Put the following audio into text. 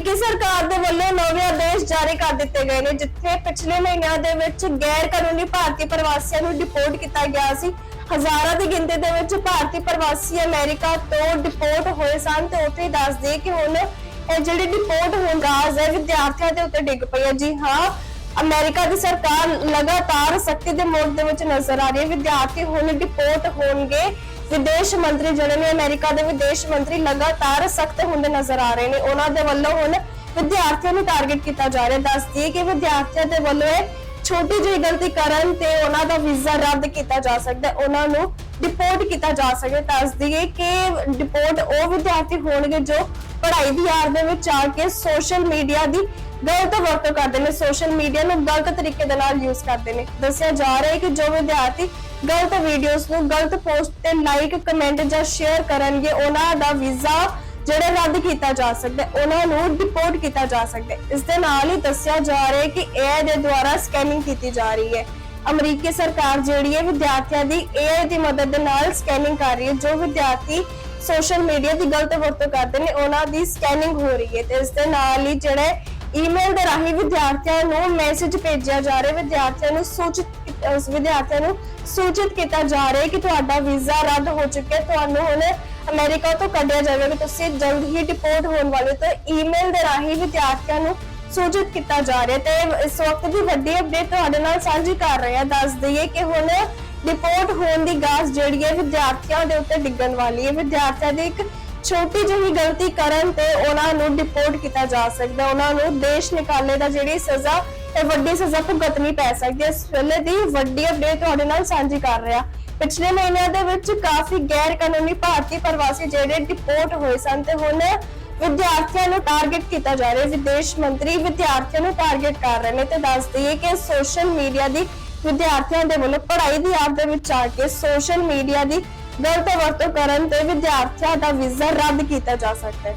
ਅਮਰੀਕੀ ਸਰਕਾਰ ਦੇ ਵੱਲੋਂ ਨਵੇਂ ਆਦੇਸ਼ ਜਾਰੀ ਕਰ ਦਿੱਤੇ ਗਏ ਨੇ, ਜਿੱਥੇ ਪਿਛਲੇ ਮਹੀਨਿਆਂ ਦੇ ਵਿੱਚ ਗੈਰ ਕਾਨੂੰਨੀ ਭਾਰਤੀ ਪ੍ਰਵਾਸੀਆਂ ਨੂੰ ਡਿਪੋਰਟ ਕੀਤਾ ਗਿਆ ਸੀ। ਹਜ਼ਾਰਾਂ ਦੀ ਗਿਣਤੀ ਦੇ ਵਿੱਚ ਭਾਰਤੀ ਪ੍ਰਵਾਸੀ ਅਮਰੀਕਾ ਤੋਂ ਡਿਪੋਰਟ ਹੋਏ ਸਨ ਤੇ ਉੱਥੇ ਹੀ ਕਿ ਹੁਣ ਇਹ ਜਿਹੜੀ ਡਿਪੋਰਟ ਹੋਣ ਰਾਜ ਹੈ, ਵਿਦਿਆਰਥੀਆਂ ਦੇ ਉੱਤੇ ਡਿੱਗ ਪਈ ਹੈ। ਜੀ ਹਾਂ ਅਮਰੀਕਾ ਦੀ ਸਰਕਾਰ ਲਗਾਤਾਰ ਸਖਤੀ ਦੇ ਮੋੜ ਦੇ ਵਿੱਚ ਨਜ਼ਰ ਆ ਰਹੀ ਹੈ। ਵਿਦਿਆਰਥੀ ਹੁਣ ਡਿਪੋਰਟ ਹੋਣਗੇ। ਵਿਦੇਸ਼ ਮੰਤਰੀ ਜਿਹੜੇ ਨੇ ਅਮਰੀਕਾ ਦੇ ਵਿਦੇਸ਼ ਮੰਤਰੀ ਲਗਾਤਾਰ ਸਖਤ ਹੁੰਦੇ ਨਜ਼ਰ ਆ ਰਹੇ ਨੇ। ਉਹਨਾਂ ਦੇ ਵੱਲੋਂ ਹੁਣ ਵਿਦਿਆਰਥੀਆਂ ਨੂੰ ਟਾਰਗੇਟ ਕੀਤਾ ਜਾ ਰਿਹਾ ਦੱਸ ਕਿ ਵਿਦਿਆਰਥੀਆਂ ਦੇ ਵੱਲੋਂ ਇਹ ਛੋਟੀ ਜਿਹੀ ਗਲਤੀ ਕਰਨ ਤੇ ਉਹਨਾਂ ਦਾ ਵੀਜ਼ਾ ਰੱਦ ਕੀਤਾ ਜਾ ਸਕਦਾ ਹੈ। ਉਹਨਾਂ ਨੂੰ ਡਿਪੋਰਟ ਕੀਤਾ ਜਾ ਸਕਦਾ ਹੈ। ਕਿ ਡਿਪੋਰਟ ਉਹ ਵਿਦਿਆਰਥੀ ਹੋਣਗੇ ਜੋ ਪੜ੍ਹਾਈ ਦੀ ਆੜ ਦੇ ਵਿੱਚ ਆ ਕੇ ਸੋਸ਼ਲ ਮੀਡੀਆ ਦੀ ਗਲਤ ਵਰਤੋਂ ਕਰਦੇ ਨੇ ਸੋਸ਼ਲ ਮੀਡੀਆ ਨੂੰ ਗਲਤ ਤਰੀਕੇ ਦੇ ਨਾਲ ਯੂਜ਼ ਕਰਦੇ ਨੇ। ਦੱਸਿਆ ਜਾ ਰਿਹਾ ਹੈ ਕਿ ਜੋ ਵਿਦਿਆਰਥੀ ਗਲਤ ਵੀਡੀਓਜ਼ ਨੂੰ ਗਲਤ ਪੋਸਟ ਤੇ ਲਾਈਕ ਕਮੈਂਟ ਜਾਂ ਸ਼ੇਅਰ ਕਰਨਗੇ ਉਹਨਾਂ ਦਾ ਵੀਜ਼ਾ ਜਿਹੜਾ ਰੱਦ ਕੀਤਾ ਜਾ ਸਕਦਾ ਹੈ, ਉਹਨਾਂ ਨੂੰ ਡਿਪੋਰਟ ਕੀਤਾ ਜਾ ਸਕਦਾ ਹੈ। ਇਸ ਦੇ ਨਾਲ ਹੀ ਦੱਸਿਆ ਜਾ ਰਿਹਾ ਹੈ ਕਿ AI ਦੇ ਦੁਆਰਾ ਸਕੈਨਿੰਗ ਕੀਤੀ ਜਾ ਰਹੀ ਹੈ। ਅਮਰੀਕੀ ਸਰਕਾਰ ਜਿਹੜੀ ਹੈ ਵਿਦਿਆਰਥੀਆਂ ਦੀ AI ਦੀ ਮਦਦ ਦੇ ਨਾਲ ਸਕੈਨਿੰਗ ਕਰ ਰਹੀ ਹੈ। ਜੋ ਵਿਦਿਆਰਥੀ ਸੋਸ਼ਲ ਮੀਡੀਆ ਦੀ ਗਲਤ ਵਰਤੋਂ ਕਰਦੇ ਨੇ, ਉਹਨਾਂ ਦੀ ਸਕੈਨਿੰਗ ਹੋ ਰਹੀ ਹੈ ਤੇ ਇਸ ਦੇ ਨਾਲ ਹੀ ਜਿਹੜੇ ਈਮੇਲ ਦੇ ਰਾਹੀਂ ਵਿਦਿਆਰਥੀਆਂ ਨੂੰ ਮੈਸੇਜ ਭੇਜਿਆ ਜਾ ਰਿਹਾ, ਵਿਦਿਆਰਥੀਆਂ ਨੂੰ ਸੂਚਿਤ ਵਿਦਿਆਰਥੀਆਂ ਨੂੰ ਸੂਚਿਤ ਕੀਤਾ ਜਾ ਰਿਹਾ ਹੈ ਕਿ ਤੁਹਾਡਾ ਵੀਜ਼ਾ ਰੱਦ ਹੋ ਚੁੱਕਿਆ ਹੈ, ਤੁਹਾਨੂੰ ਹੁਣ ਅਮਰੀਕਾ ਤੋਂ ਕੱਢਿਆ ਜਾਵੇਗਾ ਤੁਸੀਂ ਜਲਦ ਹੀ ਡਿਪੋਰਟ ਹੋਣ ਵਾਲੇ ਹੋ ਤੇ ਈਮੇਲ ਦੇ ਰਾਹੀਂ ਵਿਦਿਆਰਥੀਆਂ ਨੂੰ ਸੂਚਿਤ ਕੀਤਾ ਜਾ ਰਿਹਾ ਤੇ ਇਸ ਵਕਤ ਦੀ ਵੱਡੀ ਅਪਡੇਟ ਤੁਹਾਡੇ ਨਾਲ ਸਾਂਝੀ ਕਰ ਰਹੇ ਹਾਂ, ਦੱਸ ਦਈਏ ਕਿ ਹੁਣ ਡਿਪੋਰਟ ਹੋਣ ਦੀ ਗਾਸ ਜਿਹੜੀ ਹੈ ਵਿਦਿਆਰਥੀਆਂ ਦੇ ਉੱਤੇ ਡਿੱਗਣ ਵਾਲੀ ਹੈ। ਵਿਦਿਆਰਥੀਆਂ ਦੀ ਇੱਕ ਛੋਟੀ ਜਿਹੀ ਗਲਤੀ ਕਰਨ ਤੇ ਉਹਨਾਂ ਨੂੰ ਡਿਪੋਰਟ ਕੀਤਾ ਜਾ ਸਕਦਾ। ਉਹਨਾਂ ਨੂੰ ਦੇਸ਼ ਨਿਕਾਲੇ ਦਾ ਜਿਹੜੀ ਸਜ਼ਾ ਤੇ ਵੱਡੀ ਸਜ਼ਾ ਭੁਗਤਣੀ ਪੈ ਸਕਦੀ ਹੈ। ਇਸ ਵੇਲੇ ਦੀ ਵੱਡੀ ਅਪਡੇਟ ਤੁਹਾਡੇ ਨਾਲ ਸਾਂਝੀ ਕਰ ਰਿਹਾ। ਪਿਛਲੇ ਮਹੀਨਿਆਂ ਦੇ ਵਿੱਚ ਕਾਫੀ ਗੈਰ ਕਾਨੂੰਨੀ ਭਾਰਤੀ ਪ੍ਰਵਾਸੀ ਜਿਹੜੇ ਡਿਪੋਰਟ ਹੋਏ ਸਨ ਤੇ ਹੁਣ ਵਿਦਿਆਰਥੀਆਂ ਨੂੰ ਟਾਰਗੇਟ ਕੀਤਾ ਜਾ ਰਿਹਾ। ਵਿਦੇਸ਼ ਮੰਤਰੀ ਵਿਦਿਆਰਥੀਆਂ ਨੂੰ ਟਾਰਗੇਟ ਕਰ ਰਹੇ ਨੇ ਤੇ ਦੱਸ ਦਈਏ ਕਿ ਸੋਸ਼ਲ ਮੀਡੀਆ ਦੀ ਵਿਦਿਆਰਥੀਆਂ ਦੇ ਵੱਲੋਂ ਪੜ੍ਹਾਈ ਦੀ ਆੜ ਦੇ ਵਿੱਚ ਆ ਕੇ ਸੋਸ਼ਲ ਮੀਡੀਆ ਦੀ ਗਲਤ ਵਰਤੋਂ ਕਰਨ ਤੇ ਵਿਦਿਆਰਥੀਆਂ ਦਾ ਵੀਜ਼ਾ ਰੱਦ ਕੀਤਾ ਜਾ ਸਕਦਾ ਹੈ।